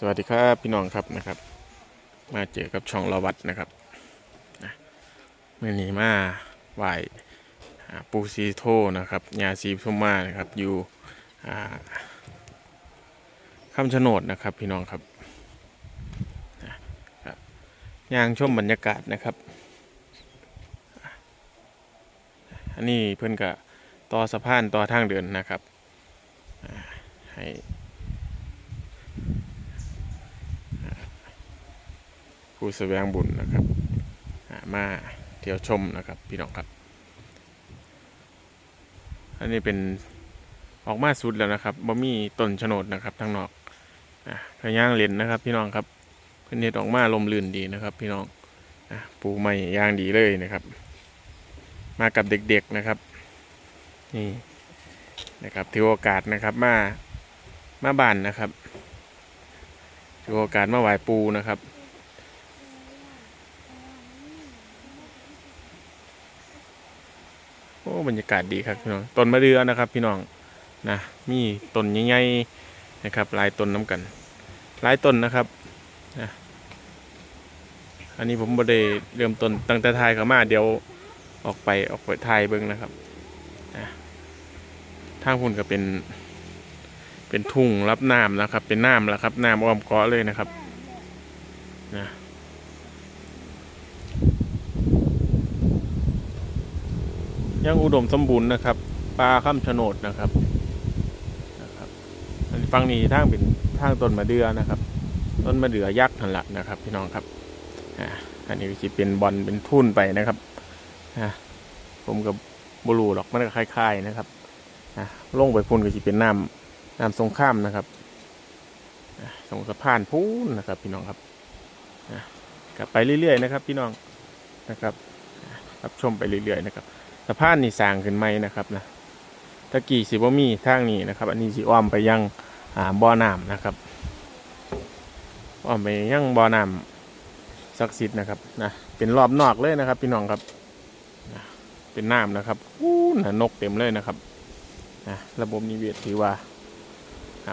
สวัสดีครับพี่น้องครับนะครับ มาเจอกับช่องละวัดนะครับนะเมื่อนี้มาไหวปูซีโทนะครับยาซีพุมานะครับอยู่อ่าคำชะโนดนะครับพี่น้องครับนะครับย่างชมบรรยากาศนะครับ อันนี้เพื่อนกับต่อสะพานต่อทางเดินนะครับให้ ผู้แสวงบุญนะครับมาเที่ยวชมนะครับพี่น้องครับ อันนี้เป็นออกมาสุดแล้วนะครับบ่มีต้นโฉนดนะครับทางนอกอะพย่างเลนนะครับ พี่น้องครับเพื่อนเฮ็ดออกมาลมลื่นดีนะครับ พี่น้องอปูใหม่ย่างดีเลยนะครับ มากับเด็กๆนะครับนี่นะครับถือโอกาสนะครับมามาบ้านนะครับถือโอกาสมาไหว้ปูนะครับ โอ้ บรรยากาศดีครับพี่น้องต้นมะเดือนะครับ พี่น้องนะมีต้นใหญ่ๆนะครับลายต้นน้ำกันลายต้นนะครับนะอันนี้ผมบ่ได้เริ่มต้นตั้งแต่ทายเขามาเดี๋ยวออกไปออกไปทายเบิ้งนะครับนะทางพุ่นก็เป็น เป็นทุ่งรับน้ำนะครับ เป็นน้ำแล้วครับน้ำอ้อมเกาะเลยนะครับนะ ยังอุดมสมบูรณ์นะครับปลาข้ามโฉนดนะครับนะครับฟังนี้ทางเป็นทางต้นมะเดื่อนะครับ ต้นมะเดื่อยักษ์นั่นแหละนะครับ พี่น้องครับอ่าอันนี้ก็จะเป็นบอลเป็นทุ่นไปนะครับอ่าผมกับบลูหรอกมันก็คล้าย ๆนะครับอ่าลงไปพุ่นก็จะเป็นน้ำน้ำสงข้ามนะครับอ่าสงสะพานพูนนะครับ พี่น้องครับอ่ากลับไปเรื่อยๆนะครับ พี่น้องนะครับรับชมไปเรื่อยๆนะครับ สะพานนี่สร้างขึ้นใหม่นะครับนะตะกี้สิบ่มีทางนี้นะครับ อันนี้สิอ้อมไปยังอ่าบ่อน้ำนะครับอ้อมไปยังบ่อน้ำศักดิ์สิทธิ์นะครับนะเป็นรอบนอกเลยนะครับ พี่น้องครับนะเป็นน้ำนะครับอู้นะนกเต็มเลยนะครับนะระบบนิเวศถือว่า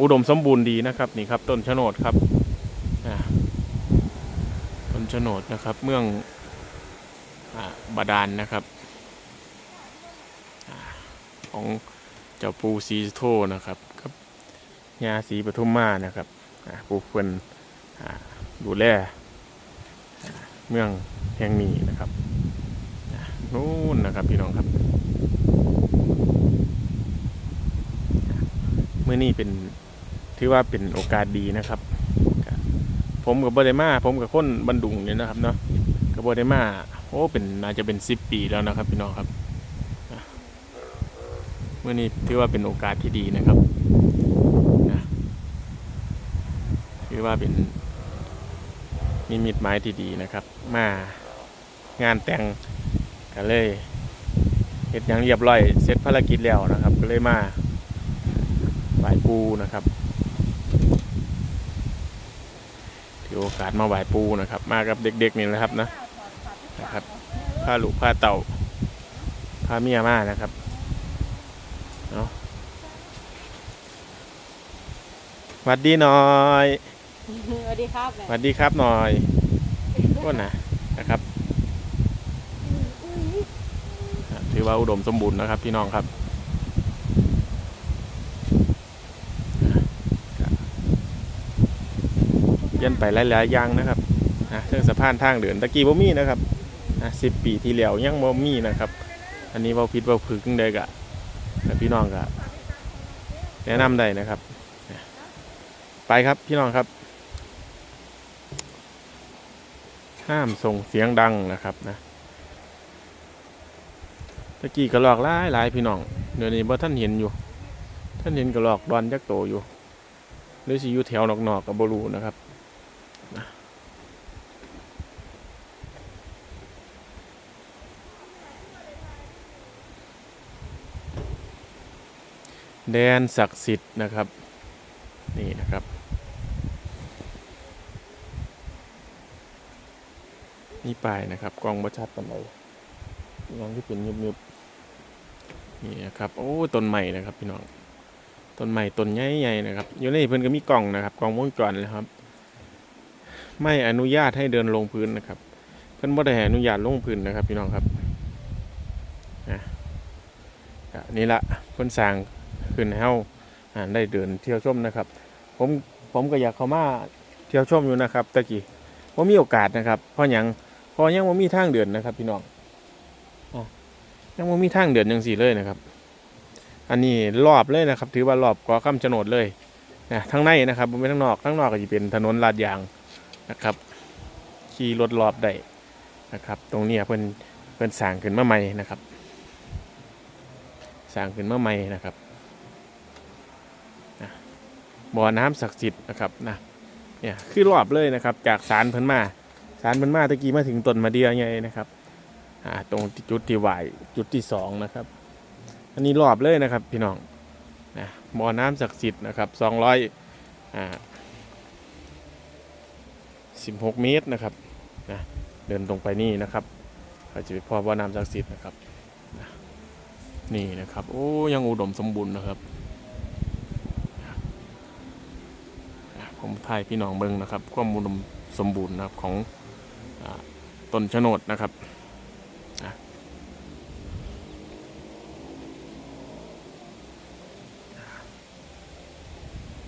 อุดมสมบูรณ์ดีนะครับนี่ครับ ต้นชะโนดครับอ่าต้นชะโนดนะครับ เมืองอ่าบาดาลนนะครับ ของเจ้าปูซีโทนะครับกับยาสีปทุมมานะครับอ่าผู้เพิ่นอดูแลเมืองแห่งนี้นะครับนู่นนะครับพี่น้องครับเมื่อนี้เป็นถือว่าเป็นโอกาสดีนะครับ ผมกับโบเดมาผมกับคนบันดุงเนี่ยนะครับเนาะกับโบเดมาโอ้เป็นน่าจะเป็นสิบปีแล้วนะครับพี่น้องครับ มื่อนี้ถือว่าเป็นโอกาสที่ดีนะครับนะถือว่าเป็นมีมิตรหมายที่ดีนะครับ มางานแต่งก็เลยเฮ็ดยังเรียบร้อยเสร็จภารกิจแล้วนะครับ ก็เลยมาไหว้ปูนะครับถือโอกาสมาไหว้ปูนะครับ มากับเด็กๆนี่นะครับนะนะครับพาลูกพาเต่าพาเมียมานะครับ หวัดดีหน่อยสวัสดีครับหวัดดีครับหน่อยก็นะนะครับอะถือว่าอุดมสมบูรณ์นะครับพี่น้องครับเปลี่ยนไปหลายๆอย่างนะครับนะเรื่องสะพานทางเดินตะกี้บ่มีนะครับนะสิบปีที่แล้วยังบ่มีนะครับ อันนี้เว่าผิดเว่าพึงเด็กอะพี่น้องก็แนะนำได้นะครับ ไปครับพี่น้องครับ ห้ามส่งเสียงดังนะครับนะตะกี้กระลอกหลายหลายพี่น้องเดี๋ยวนี้บ่ท่านเห็นอยู่ ท่านเห็นกระลอกดอนจักโตอยู่หรือสิอยู่แถวนอกๆกับบรูนะครับนะแดนศักดิ์สิทธิ์นะครับ นี่นะครับ นี่ปลายนะครับกล้องบัชัดปันใดยังที่เป็นยุบๆนี่นะครับโอ้ต้นใหม่นะครับพี่น้องต้นใหม่ต้นใหญ่ๆนะครับอยู่ในเพิ่อนก็มีกล่องนะครับกล่องวงจรนะครับ ไม่อนุญาตให้เดินลงพื้นนะครับ เพิ่อนบ่ได้ให้อนุญาตลงพื้นนะครับ พี่น้องครับนะนี่ละเพิ่นสร้างขึ้นเฮาอ่า ได้เดินเที่ยวชมนะครับ ผมผมก็อยากเข้ามาเที่ยวชมอยู่นะครับตะกี้ว่ามีโอกาสนะครับ เพราะหยังเพราะยังว่ามีทางเดินนะครับ พี่น้องอะยังว่ามีทางเดินยังสี่เลยนะครับ อันนี้รอบเลยนะครับ ถือว่ารอบเกาะคำชะโนดเลยนะทั้งในนะครับไม่ทั้งนอกทั้งนอกก็จะเป็นถนนลาดยางนะครับ ขี่รถรอบได้นะครับ ตรงเนี้ยเพิ่นเพิ่นสร้างขึ้นมาใหม่นะครับสร้างขึ้นมาใหม่นะครับนะ บ่อน้ำศักดิ์สิทธิ์นะครับนะเนี่ยคือรอบเลยนะครับ จากศาลเพิ่นมาศาลเพิ่นมาตะกี้มาถึงต้นมะเดียไงนะครับอ่าตรงจุดที่ไหวจุดที่สองนะครับ อันนี้รอบเลยนะครับพี่น้องนะบ่อน้ำศักดิ์สิทธิ์นะครับสองร้อยอ่าสิบหกเมตรนะครับนะเดินตรงไปนี่นะครับก็จะไปพอบ่อน้ำศักดิ์สิทธิ์นะครับนี่นะครับ โอ้ยังอุดมสมบูรณ์นะครับนะ ผมถ่ายพี่น้องเบิ้งนะครับความอุดมสมบูรณ์นะครับของอต้นชะโนดนะครับ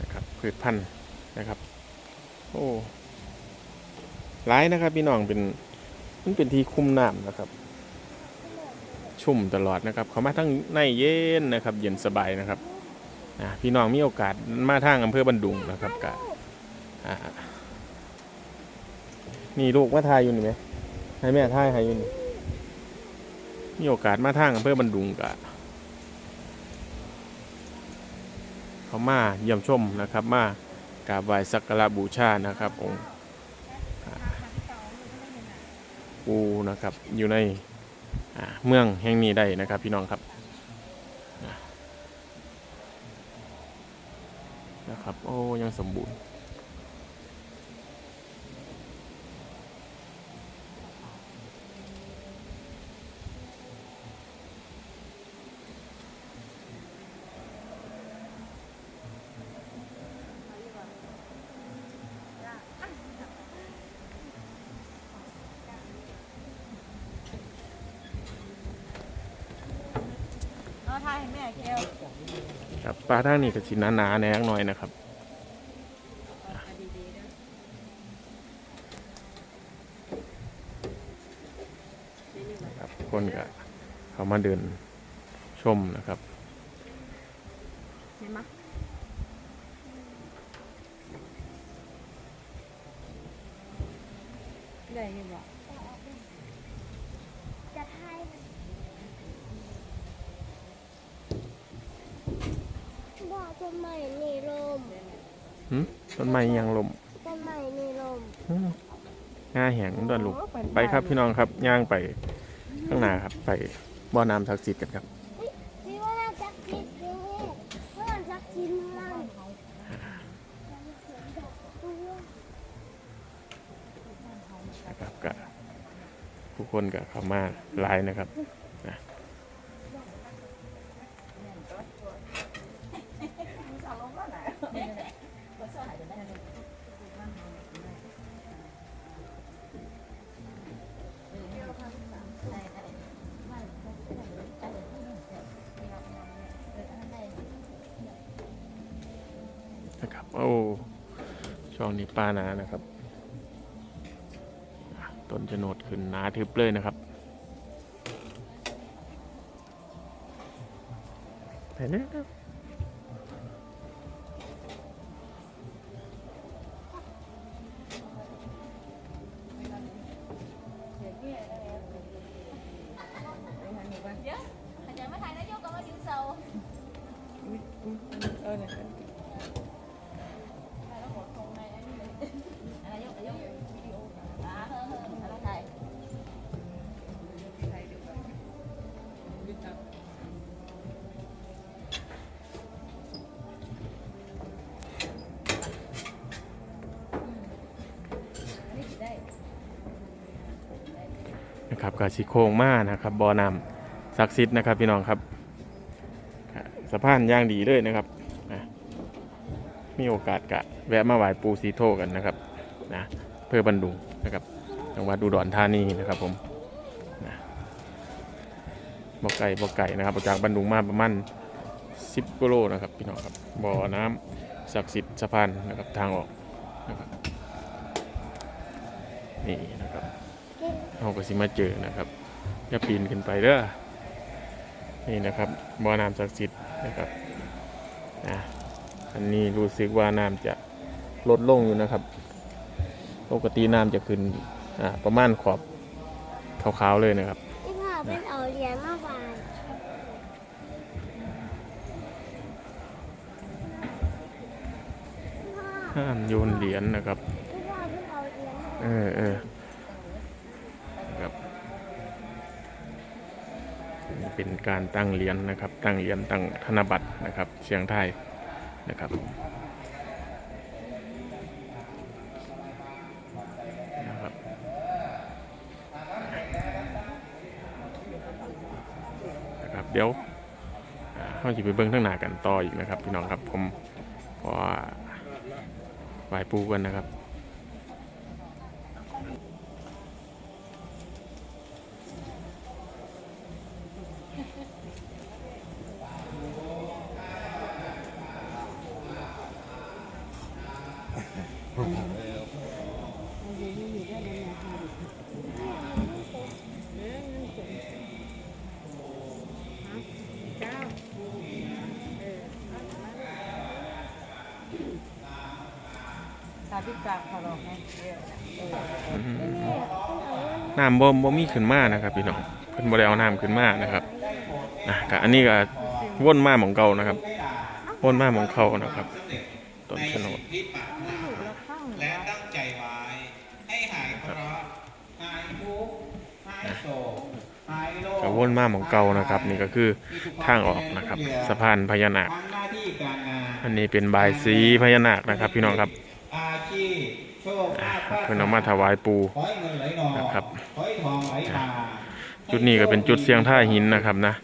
นะครับพืชพันธุ์นะครับโอ้ร้ายนะครับพี่น้องเป็นมันเป็นที่คุ้มน้ำนะครับ ชุ่มตลอดนะครับ เขามาทั้งในเย็นนะครับ เย็นสบายนะครับพี่น้องมีโอกาสมาทางอำเภอบันดุงนะครับกา นี่ลูกมาทายอยู่นี่ไหมให้แม่ทายให้อยู่นี่มีโอกาสมาทางอำเภอบันดุงกะเขามาเยี่ยมชมนะครับ มากราบไหว้สักการะบูชานะครับองค์อ่าปูนะครับอยู่ในเมืองแห่งนี้ได้นะครับพี่น้องครับนะครับ โอ้ยังสมบูรณ์ เอาทายให้แม่เกลครับปลาท่างนี้ก็สิหนาหนาๆแหนงหน่อยนะครับดีๆนะครับคนก็เขามาเดินชมนะครับ เห็นไหมได้ยินบ่จะ บอกต้นไม้มีลมหึต้นไม้ยังลมต้นไม้มีลมหึง่าแหงด้วนลูกไปครับพี่น้องครับย่างไปข้างหน้าครับ ไปบ่อน้ำศักดิ์สิทธิ์กันครับพี่ว่าน่าจะคิดเองว่าน่าจะกินมันนะครับก็ผู้คนก็เข้ามาหลายนะครับนะนะครับ นี้ป้านานะครับ ต้นชะโนดขึ้นนาทึบเลยนะครับไปนะ นะครับกาชิโค้งมานะครับบ่อน้ำศักดิ์สิทธิ์นะครับพี่น้องครับสะพานย่างดีเลยนะครับมีโอกาสกะแวะมาไหว้ปูซีโทกันนะครับนะอำเภอบันดุงนะครับจังหวัดอุดรธานีนะครับผมนะบ่ไก่บ่ไก่นะครับจากบันดุงมาประมาณ10กิโลนะครับพี่น้องครับบ่อน้ำศักดิ์สิทธิ์สะพานนะครับทางออกนะครับนี่นะครับ เราก็สิมาเจอนะครับอย่าปีนขึ้นไปเด้อนี่นะครับบ่อน้ำศักดิ์สิทธิ์นะครับอะอันนี้รู้สึกว่าน้ำจะลดลงอยู่นะครับ ปกติน้ำจะขึ้นอ่าประมาณขอบขาวๆเลยนะครับที่พ่อเป็นเอาเหรียญมาบานพ่อห้ามโยนเหรียญนะครับ ที่พ่อเป็นเอาเหรียญมาเออเออ เป็นการตั้งเหรียญนะครับ ตั้งเหรียญตั้งธนบัตรนะครับเสียงไทยนะครับนะครับนะครับ เดี๋ยวอ่าเราจะไปเบิ้งข้างหน้ากันต่ออีกนะครับพี่น้องครับผมเพราะว่าไหวปูกันนะครับ สาธิตจากขอร้องให้เออ น้ำบ่บ่มีขึ้นมานะครับพี่น้องเพิ่นบ่ได้เอาน้ำขึ้นมานะครับนะก็อันนี้ก็วนมาหมองเก่านะครับวนมาหมองเขานะครับต้นชะโนดที่ปากหน้าและตั้งใจไว้ให้หายเคราะห์หายทุกข์หายโศกหายโรคก็วนมาหมองเก่านะครับ นี่ก็คือทางออกนะครับ สะพานพญานาคทำหน้าที่การงานอันนี้เป็นบายสีพญานาคนะครับ พี่น้องครับ อาชีพโชคลาภ เพิ่อนเอามาถวายปูนะครับจุดนี้ก็เป็นจุดเสียงท่าหินนะครับนะ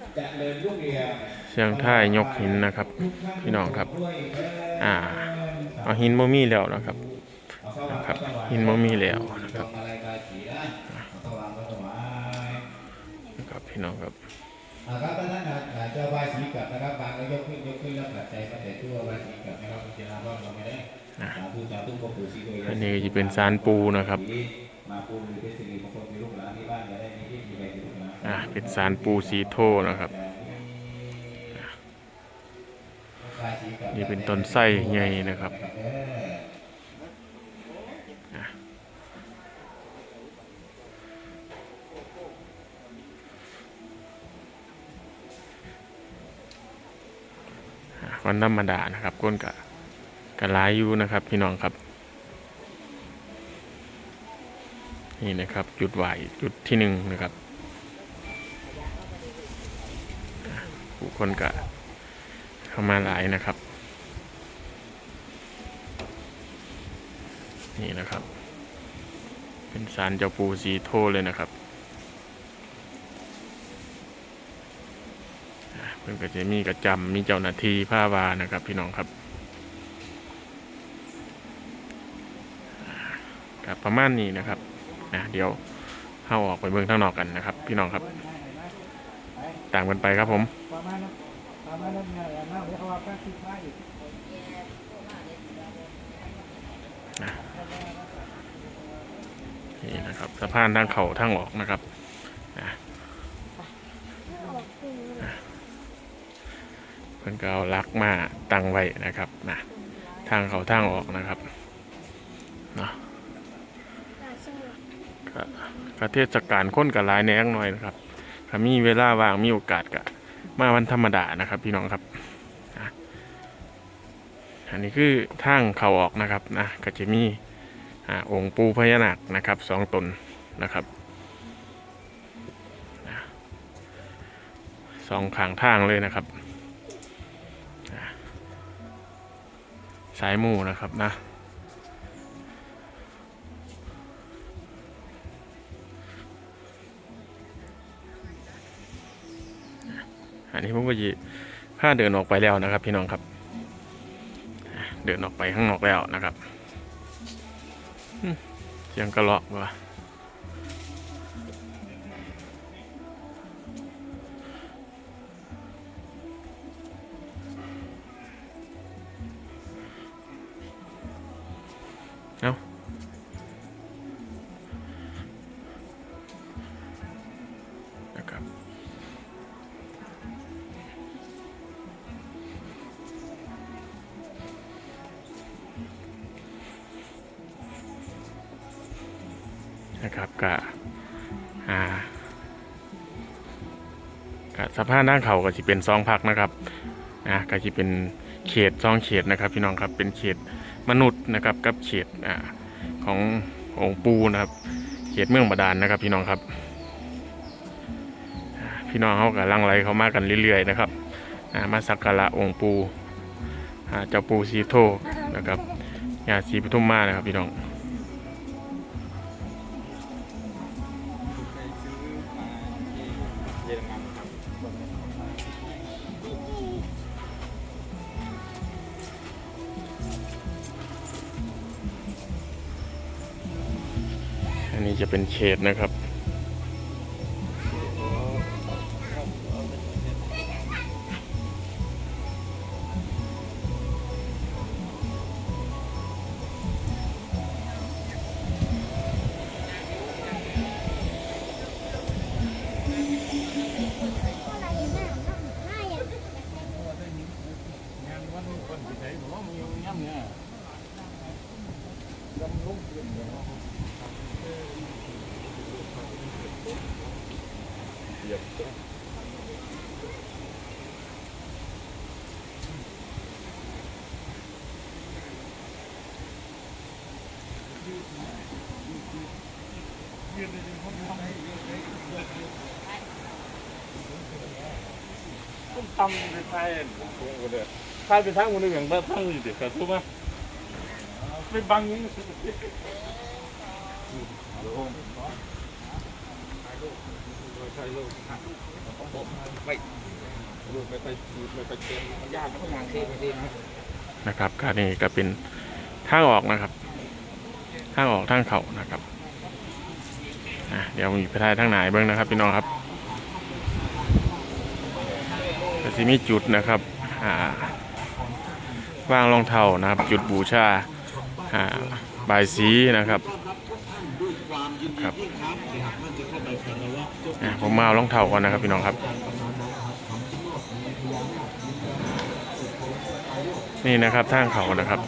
เสียงท่ายกหินนะครับ พี่น้องครับ อ่าเอาหินบ่มีแล้วนะครับนะครับ หินบ่มีแล้วนะครับนะครับพี่น้องครับอ่าครับท่านท่านอาเจ้าบายสีกับนะครับบางก็ยกขึ้นยกขึ้นแล้วปัจจัยมาแต่ตัวบายสีกับนะครับพิจารณาว่าเราไม่ได้ อะสาธุสาธุพ่อปู่ศรีโกยอันนี้ก็จะเป็นสารปูนะครับมาปูมีเป็นสิริมงคลมีลูกหลานที่บ้านจะได้มีที่มีใครมีลูกหลานอ่าเป็นสารปูสีโทนะครับบายสีกลับ นี่เป็นต้นไส้ใหญ่นะครับเอออ่าวันธรรมดานะครับก้นกะ กะหลายอยู่นะครับ พี่น้องครับ นี่นะครับ จุดไหวจุดที่หนึ่งนะครับผู้คนกะเข้ามาหลายนะครับ นี่นะครับ เป็นสารเจ้าปูสีโทเลยนะครับเพิ่นก็จะมีกระจำมีเจ้าหน้าที่ผ้าวานะครับ พี่น้องครับอ่า ครับประมาณนี้นะครับนะเดี๋ยวเข้าออกไปเบิ่งข้างนอกกันนะครับ พี่น้องครับตามกันไปครับผมนี่นะครับสะพานทางเขาทางออกนะครับนะไม่ออกคือเพิ่นก็เอาลักมาตั้งไว้นะครับนะทางเขาทางออกนะครับเนาะ ตาสมุด ก็ ก็เทศกาลค้นกับลายแนงหน่อยนะครับถ้ามีเวลาว่างมีโอกาสก็มาวันธรรมดานะครับ พี่น้องครับอันนี้คือทางเขาออกนะครับนะก็จะมีอ่าองค์ปูพญานาคนะครับสองตนนะครับสองข้างทางเลยนะครับ สายหมู่นะครับนะ นี้ผมก็จะพาเดินออกไปแล้วนะครับ พี่น้องครับ เดินออกไปข้างนอกแล้วนะครับอืมเสียงกระเลาะวะเอา นะครับกะอ่ากะสภาพด้านเขาก็จะเป็นซองพักนะครับอ่าก็จะเป็นเขตซองเขตนะครับพี่น้องครับเป็นเขตมนุษย์นะครับกับเขตอ่าขององค์ปูนะครับ เขตเมืองบาดาลนะครับ พี่น้องครับ พี่น้องเขากำลังไหลเขามากันเรื่อยๆนะครับมาสักการะองค์ปูเจ้าปูสีโทนะครับยาสีปทุมมานะครับพี่น้อง เป็นเขตนะครับ ต้องทำไปไทยไทยไปทางมันอย่างบ้านทางนี้เด็กกระทุ่มอะไปบังยิงนะครับก็นี่ก็เป็นทางออกนะครับ ทางออกทางเขานะครับเดี๋ยวมีไปทายทางไหนเบิ้งนะครับพี่น้องครับก็จะมีจุดนะครับอ่าวางรองเท้านะครับ จุดบูชาอ่าบายสีนะครับครับอะผมมาเอารองเท้าก่อนนะครับพี่น้องครับ นี่นะครับทางเขานะครับ